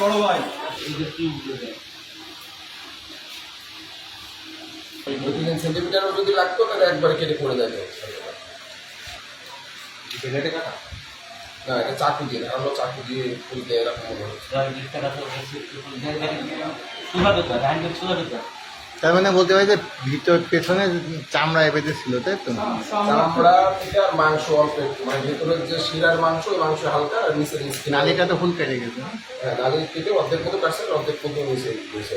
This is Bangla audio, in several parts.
বড় ভাই যদি লাগতো তাহলে একবারে কেটে প্লেটে কাটা না এটা চাকু দিয়ে ধারালো চাকু দিয়ে খুলতে এরকম মনে হচ্ছে তার মানে বলতে পারি যে ভিতর পেছনে চামড়া এপেতে ছিল তাই তো চামড়া আর মাংস অল্প মানে ভেতরের যে শিরার মাংস ওই মাংস হালকা আর নিচের নালিটা তো ফুল কেটে গেছে? হ্যাঁ নালি কেটে অর্ধেক মতো কাটছে অর্ধেক মতো নিচে গেছে।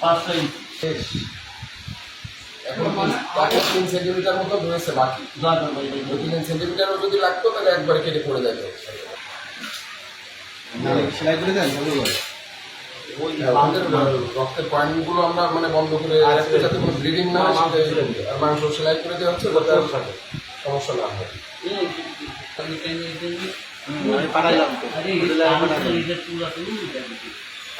পাঁচশো ইঞ্চি এখন তাকে তিন সেন্টিমিটার মতো রয়েছে বাকি দু তিন সেন্টিমিটারও যদি লাগতো তাহলে একবারে কেটে পড়ে যাবে। সেলাই করে দেন ভালো করে আমাদের রক্তের পয়েন্টগুলো আমরা মানে বন্ধ করে রাখতে যাতে কোনো ব্লিডিং না হয় আর মাংস সেলাই করে দেওয়া হচ্ছে যাতে সমস্যা না হয় পাঠাইলাম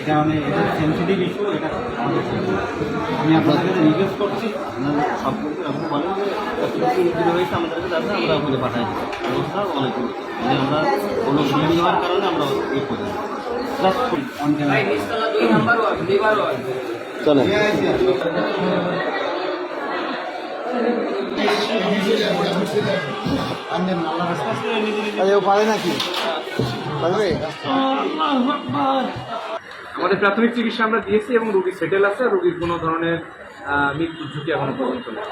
এটা মানে সেন্সিটিভ ইস্যু এটা আমাদের আমি আপনাদের কাছে রিকোয়েস্ট করছি আপনারা সব কিছু আপনি বলেন। যে আমাদেরকে আমরা আপনাদের পাঠাই। দিই অবস্থা অনেক মানে আমরা কোনো হওয়ার কারণে আমরা ইয়ে করি অন ক্যামেরা চলেন। আরে ও পারে নাকি? পারবে আমাদের প্রাথমিক চিকিৎসা আমরা দিয়েছি এবং রোগী সেটেল আছে রুগীর কোনো ধরনের মৃত্যুর ঝুঁকি এখনও পর্যন্ত নেই।